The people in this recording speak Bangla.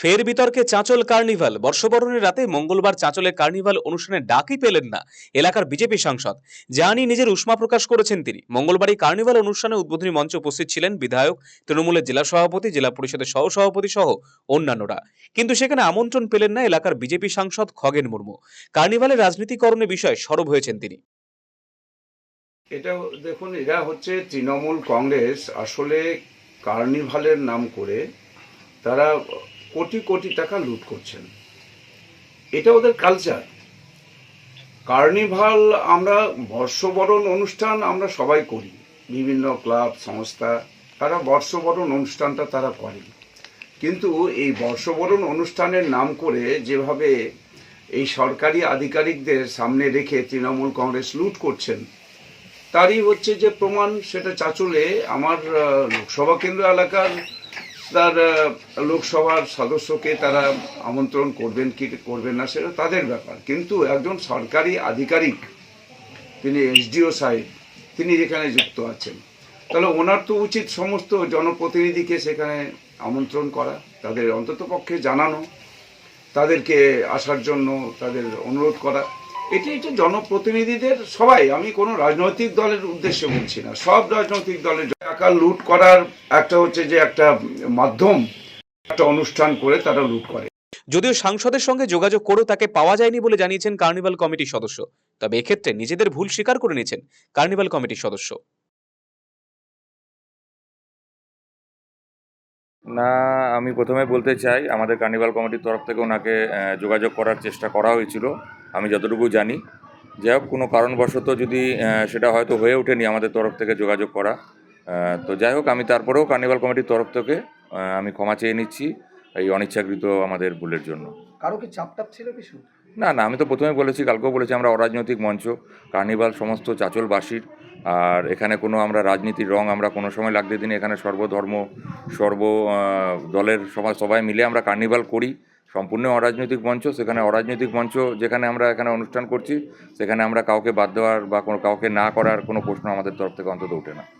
ফের বিতর্কে চাঁচল কার্নিভাল। বর্ষবরণের রাতে মঙ্গলবার চাঁচলে কার্নিভাল অনুষ্ঠানে ডাকই পেলেন না এলাকার বিজেপি সাংসদ। যা নিয়ে নিজের উষ্মা প্রকাশ করেছেন তিনি। মঙ্গলবার এই কার্নিভাল অনুষ্ঠানে উদ্বোধনী মঞ্চে উপস্থিত ছিলেন বিধায়ক, তৃণমূলের জেলা সভাপতি, জেলা পরিষদের সহ সভাপতি সহ অন্যান্যরা। কিন্তু সেখানে আমন্ত্রণ পেলেন না এলাকার বিজেপি সাংসদ খগেন মুর্মু। কার্নিভালের রাজনীতিকরণের বিষয়ে সরব হয়েছেন তিনি। এটা দেখুন, এরা হচ্ছে তৃণমূল কংগ্রেস। আসলে কার্নিভালের নাম করে তারা কোটি কোটি টাকা লুট করছেন। এটা ওদের কালচার কার্নিভাল আমরা বর্ষবরণ অনুষ্ঠান আমরা সবাই করি। বিভিন্ন ক্লাব, সংস্থা, তারা বর্ষবরণ অনুষ্ঠানটা তারা করেন। কিন্তু এই বর্ষবরণ অনুষ্ঠানের নাম করে যেভাবে এই সরকারি আধিকারিকদের সামনে রেখে তৃণমূল কংগ্রেস লুট করছেন, তারই হচ্ছে যে প্রমাণ, সেটা চাচলে আমার লোকসভা কেন্দ্র এলাকার তার লোকসভার সদস্যকে তারা আমন্ত্রণ করবেন কি করবেন না সেটা তাদের ব্যাপার। কিন্তু একজন সরকারি আধিকারিক, তিনি এসডিও সাহেব, তিনি যেখানে যুক্ত আছেন, তাহলে ওনার তো উচিত সমস্ত জনপ্রতিনিধিকে সেখানে আমন্ত্রণ করা, তাদের অন্তত পক্ষে জানানো, তাদেরকে আসার জন্য তাদের অনুরোধ করা। এটি হচ্ছে জনপ্রতিনিধিদের সবাই আমি কোনো রাজনৈতিক দলের উদ্দেশ্যে বলছি না। সব রাজনৈতিক দলের টাকা লুট করার একটা হচ্ছে যে একটা মাধ্যম একটা অনুষ্ঠান করে তারা লুট করে। যদিও সাংসদের সঙ্গে যোগাযোগ করেও তাকে পাওয়া যায়নি বলে জানিয়েছেন কার্নিভাল কমিটির সদস্য। তবে এক্ষেত্রে নিজেদের ভুল স্বীকার করে নিয়েছেন কার্নিভাল কমিটির সদস্য। না আমি প্রথমে বলতে চাই আমাদের কার্নিভাল কমিটির তরফ থেকে ওনাকে আহ, যোগাযোগ করার চেষ্টা করা হয়েছিল। আমি যতটুকু জানি। যাই হোক কোনো কারণবশত যদি সেটা হয়তো হয়ে ওঠেনি আমাদের তরফ থেকে যোগাযোগ করা তো যাই হোক আমি তারপরেও কার্নিভাল কমিটির তরফ থেকে আমি ক্ষমা চেয়ে নিচ্ছি এই অনিচ্ছাকৃত আমাদের ভুলের জন্য। কারও কি চাপ টাপ ছিল কিছু? না না আমি তো প্রথমে বলেছি কালকেও বলেছি আমরা অরাজনৈতিক মঞ্চ কার্নিভাল সমস্ত চাচলবাসীর আর এখানে কোনো আমরা রাজনীতির রং আমরা কোনো সময় লাগতে দিন এখানে সর্বধর্ম সর্ব দলের সবাই সবাই মিলে আমরা কার্নিভাল করি। সম্পূর্ণ অরাজনৈতিক মঞ্চ, সেখানে অরাজনৈতিক মঞ্চ যেখানে আমরা এখানে অনুষ্ঠান করছি, সেখানে আমরা কাউকে বাদ দেওয়ার বা কোনো কাউকে না করার কোনো প্রশ্ন আমাদের তরফ থেকে অন্তত ওঠে না।